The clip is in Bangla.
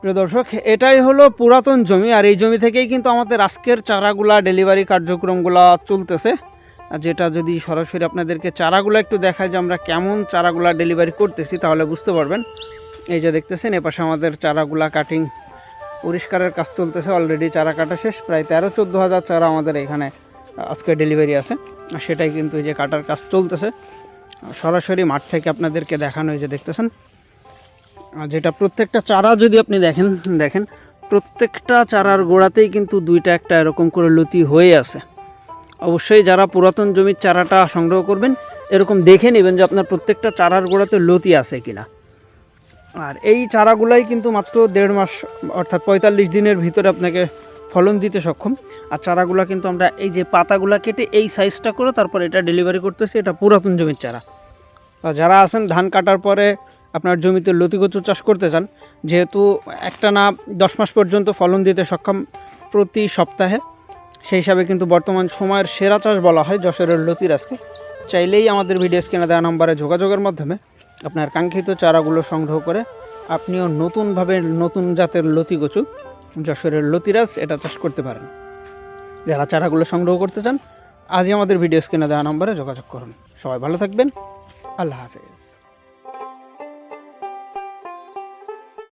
প্রিয় দর্শক, এটাই হলো পুরাতন জমি আর এই জমি থেকেই কিন্তু আমাদের আজকের চারাগুলা ডেলিভারি কার্যক্রমগুলা চলতেছে। যেটা যদি সরাসরি আপনাদেরকে চারাগুলো একটু দেখায় যে আমরা কেমন চারাগুলা ডেলিভারি করতেছি তাহলে বুঝতে পারবেন। এই যে দেখতেছেন, এপাশে আমাদের চারাগুলা কাটিং পরিষ্কারের কাজ চলতেছে অলরেডি চারা কাটা শেষ, প্রায় তেরো চোদ্দ হাজার চারা আমাদের এখানে আজকে ডেলিভারি আছে। আর সেটাই কিন্তু এই যে কাটার কাজ চলতেছে। সরাসরি মাঠ থেকে আপনাদেরকে দেখানো এই যে দেখতেছেন যেটা প্রত্যেকটা চারা যদি আপনি দেখেন দেখেন, প্রত্যেকটা চারার গোড়াতেই কিন্তু দুইটা একটা এরকম করে লতি হয়ে আছে। অবশ্যই যারা পুরাতন জমির চারাটা সংগ্রহ করবেন, এরকম দেখে নেবেন যে আপনার প্রত্যেকটা চারার গোড়াতে লতি আছে কিনা। আর এই চারাগুলাই কিন্তু মাত্র দেড় মাস, অর্থাৎ পঁয়তাল্লিশ দিনের ভিতরে আপনাকে ফলন দিতে সক্ষম। আর চারাগুলা কিন্তু আমরা এই যে পাতাগুলা কেটে এই সাইজটা করে তারপর এটা ডেলিভারি করতেছি, এটা পুরাতন জমির চারা। যারা আছেন ধান কাটার পরে আপনার জমিতে লতিকচু চাষ করতে চান, যেহেতু একটা না দশ মাস পর্যন্ত ফলন দিতে সক্ষম প্রতি সপ্তাহে, সেই হিসাবে কিন্তু বর্তমান সময়ের সেরা চাষ বলা হয় যশোরের লতিরাজকে। চাইলেই আমাদের ভিডিও স্ক্রিনে দেওয়া নম্বরে যোগাযোগের মাধ্যমে আপনার কাঙ্ক্ষিত চারাগুলো সংগ্রহ করে আপনিও নতুনভাবে নতুন জাতের লতিকচু যশোরের লতিরাজ এটা চাষ করতে পারেন। যারা চারাগুলো সংগ্রহ করতে চান, আজই আমাদের ভিডিও স্ক্রিনে দেওয়া নম্বরে যোগাযোগ করুন। সবাই ভালো থাকবেন। আল্লাহ হাফেজ।